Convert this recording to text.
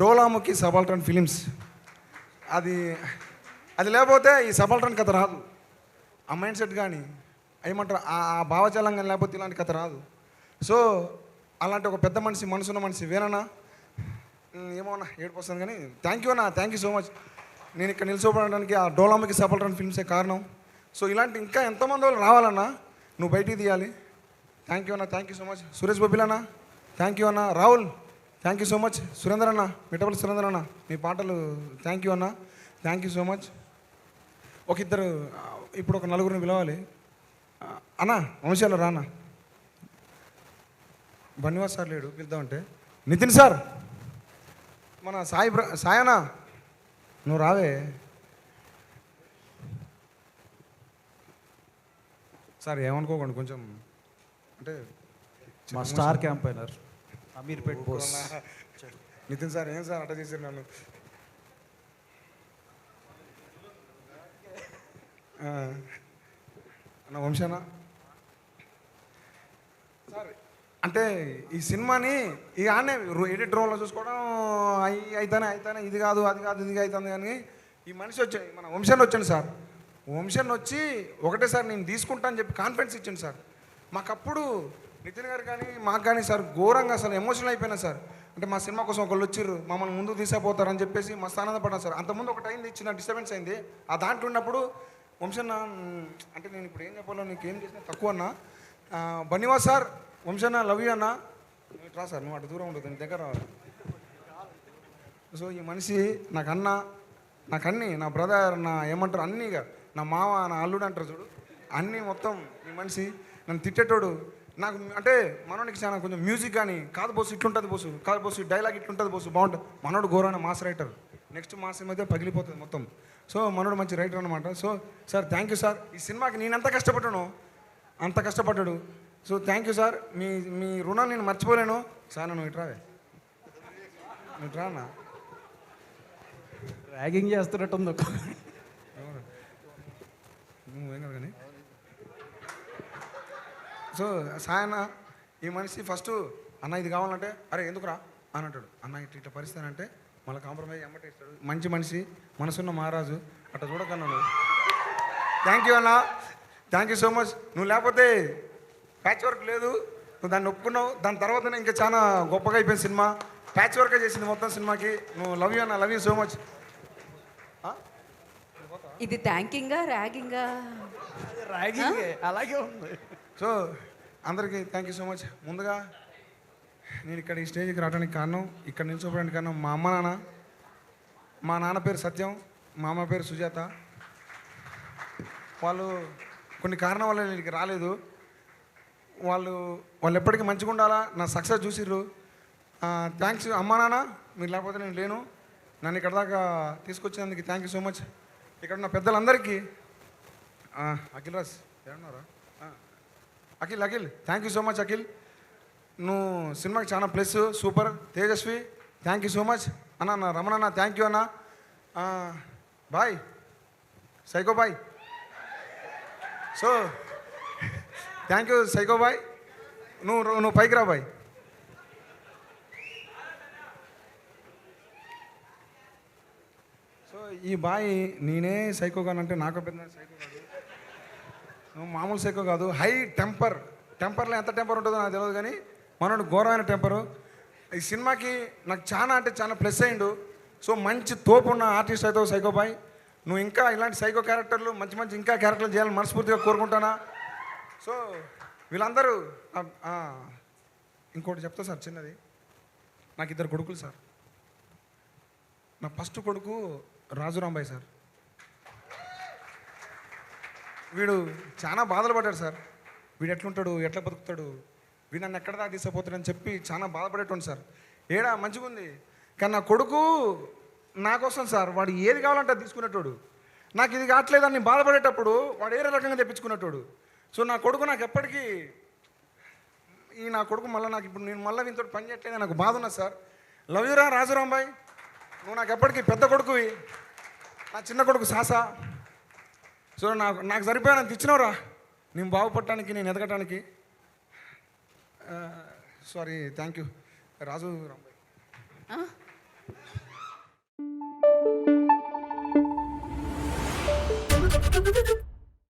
Dolamukhi subaltern films. అది అది లేకపోతే ఈ సబాల్టన్ కథ రాదు. ఆ మైండ్ సెట్ కానీ ఏమంటారు ఆ భావజాలం కానీ లేకపోతే ఇలాంటి కథ రాదు. సో అలాంటి ఒక పెద్ద మనిషి మనసున్న మనిషి వేనన్నా ఏమోనా ఏమో కానీ థ్యాంక్ యూ అన్న థ్యాంక్ యూ సో మచ్ నేను ఇక్కడ నిలిచిపోవడానికి ఆ డోలాముఖి సబాల్టన్ ఫిల్మ్సే కారణం. సో ఇలాంటి ఇంకా ఎంతమంది వాళ్ళు రావాలన్నా నువ్వు బయటికి తీయాలి. థ్యాంక్ యూ అన్న thank you so much Suresh బొబ్బిలన్నా thank you అన్న. Rahul thank you so much Surender అన్న మిటపల్లి సురేందర్ అన్న మీ పాటలు థ్యాంక్ యూ అన్న. థ్యాంక్ యూ సో మచ్ ఒక ఇద్దరు ఇప్పుడు ఒక నలుగురిని పిలవాలి. అన్న వంశాలు రా అన్న. బన్నివాస్ సార్ లేడు పిలుద్దామంటే. నితిన్ సార్! మన సాయి సాయనా నువ్వు రావే. సార్ ఏమనుకోకండి కొంచెం అంటే మా star campaigner Ameerpet Bose Nitin sir ఏం సార్ అట్ట చేశారు నన్ను? అన్న వంశానా? సార్ అంటే ఈ సినిమాని ఈ ఆనే ఎడిట్ రోల్లో చూసుకోవడం అయి అయితేనే అయితేనే ఇది కాదు అది కాదు ఇది అవుతుంది కానీ ఈ మనిషి వచ్చాడు మన వంశాన్ని వచ్చాను సార్. వంశాన్ని వచ్చి ఒకటేసారి నేను తీసుకుంటా అని చెప్పి కాన్ఫిడెన్స్ ఇచ్చాను సార్. మాకప్పుడు నితిన్ గారు కానీ మాకు కానీ సార్ ఘోరంగా అసలు ఎమోషనల్ అయిపోయినా సార్. అంటే మా సినిమా కోసం ఒకళ్ళు వచ్చిర్రు మమ్మల్ని ముందు తీసుకుపోతారని చెప్పేసి మస్తు ఆనందపడ్డాను సార్. అంతకుముందు ఒకటి అయింది చిన్న డిస్టర్బెన్స్ అయింది. ఆ దాంట్లో ఉన్నప్పుడు వంశన్న అంటే నేను ఇప్పుడు ఏం చెప్పాలో నీకు ఏం చేసినా తక్కువ అన్నా. ఆ, సార్ వంశన్న లవ్ యూ అన్న. ఇటు రా సార్ నువ్వు అటు దూరం ఉండదు నీ దగ్గర సో ఈ మనిషి నాకు అన్న నాకు అన్ని నా బ్రదర్ నా ఏమంటారు అన్నీగా నా మామ నా అల్లుడు అంటారు చూడు. అన్నీ మొత్తం ఈ మనిషి నన్ను తిట్టేటోడు. నాకు అంటే మనోడికి చాలా కొంచెం మ్యూజిక్ కానీ కాదు బోసు ఇట్లుంటుంది బోసు కాదు బోసు డైలాగ్ ఇట్లుంటుంది బోసు బాగుంటుంది. మనోడు ఘోరమైన మాస్ రైటర్ నెక్స్ట్ మాస్ అయితే పగిలిపోతుంది మొత్తం. సో మనోడు మంచి రైటర్ అనమాట so sir thank you sir ఈ సినిమాకి నేను ఎంత కష్టపడ్డానో అంత కష్టపడ్డాడు. సో థ్యాంక్ యూ సార్ మీ మీ రుణం నేను మర్చిపోలేను. సార్ నువ్వు ఇట్రావే నువ్వు ఇట్రా అన్న. ర్యాగింగ్ చేస్తున్నట్టుంది నువ్వేం కాదు కానీ. సో సాయన్న ఈ మనిషి ఫస్ట్ అన్న ఇది కావాలంటే అరే ఎందుకురా? అని అంటాడు. అన్న ఇట్లా ఇట్లా పరిస్థితి అంటే మళ్ళీ కాంప్రమైజ్ ఎమ్మటే ఇస్తాడు. మంచి మనిషి మనసున్న మహారాజు అట్లా చూడకన్నా నువ్వు థ్యాంక్ యూ అన్న. థ్యాంక్ యూ సో మచ్ నువ్వు లేకపోతే ప్యాచ్ వర్క్ లేదు. నువ్వు దాన్ని ఒప్పుకున్నావు. దాని తర్వాతనే ఇంకా చాలా గొప్పగా అయిపోయింది సినిమా. ప్యాచ్ వర్క్ చేసింది మొత్తం సినిమాకి. నువ్వు లవ్ యూ అన్న లవ్ యూ సో మచ్ ఇది థ్యాంకింగా ర్యాగింగా ర్యాగింగ్ అలాగే ఉంది. సో అందరికీ థ్యాంక్ యూ సో మచ్ ముందుగా నేను ఇక్కడ ఈ స్టేజ్కి రావడానికి కారణం ఇక్కడ నిల్చోవడానికి కారణం మా అమ్మ నాన్న. మా నాన్న పేరు సత్యం మా అమ్మ పేరు సుజాత. వాళ్ళు కొన్ని కారణం వల్ల నేను రాలేదు. వాళ్ళు వాళ్ళు ఎప్పటికీ మంచిగా ఉండాలా? నా సక్సెస్ చూసిర్రు. థ్యాంక్స్ అమ్మా నాన్న మీరు లేకపోతే నేను లేను. నన్ను ఇక్కడ దాకా తీసుకొచ్చినందుకు థ్యాంక్ యూ సో మచ్ ఇక్కడ ఉన్న పెద్దలందరికీ Akhil Raj ఏమన్నారా Akhil Akhil thank you so much Akhil. నువ్వు సినిమాకి చాలా plus super. Tejaswi thank you so much అన్న నా రమణ అన్న థ్యాంక్ యూ అన్న bye. Psycho bye. So thank you psycho bye. నువ్వు నువ్వు పైకి రా బాయ్. సో ఈ బాయ్ నేనే సైకో అంటే నాకు పెద్ద సైకో కాదు. నువ్వు మామూలు సైకో కాదు. High temper. టెంపర్లో ఎంత టెంపర్ ఉంటుందో నాకు తెలియదు కానీ మనోడు ఘోరమైన టెంపరు. ఈ సినిమాకి నాకు చాలా అంటే చాలా ప్లస్ అయిండు. సో మంచి తోపు ఉన్న ఆర్టిస్ట్ అయితే సైకోబాయ్ నువ్వు ఇంకా ఇలాంటి సైకో క్యారెక్టర్లు మంచి మంచి ఇంకా క్యారెక్టర్లు చేయాలని మనస్ఫూర్తిగా కోరుకుంటానా? సో వీళ్ళందరూ ఇంకోటి చెప్తా సార్ చిన్నది. నాకు ఇద్దరు కొడుకులు సార్. నా ఫస్ట్ కొడుకు రాజురాంబాయ్ సార్. వీడు చాలా బాధలు పడ్డాడు సార్. వీడు ఎట్లుంటాడు ఎట్లా బతుకుతాడు వీడు నన్ను ఎక్కడ దాకా తీసుకుపోతాడని చెప్పి చాలా బాధపడేటోండి సార్. ఏడా మంచిగా ఉంది. కానీ నా కొడుకు నా కోసం సార్ వాడు ఏది కావాలంటే అది తీసుకునేటోడు. నాకు ఇది కావట్లేదని నేను బాధపడేటప్పుడు వాడు ఏ రకంగా తెప్పించుకునేటోడు. సో నా కొడుకు నాకు ఎప్పటికీ ఈ నా కొడుకు మళ్ళీ నాకు ఇప్పుడు నేను మళ్ళీ వీనితో పని చేయట్లేదు నాకు బాధ ఉన్నది సార్. లవ్ యూరా రాజురాంబాయ్ నువ్వు నాకు ఎప్పటికీ పెద్ద కొడుకువి. నా చిన్న కొడుకు సాసా. చూడ నాకు నాకు సరిపోయినంత ఇచ్చినవరా? నేను బాగుపడటానికి నేను ఎదగటానికి. Sorry thank you Raju Rambai.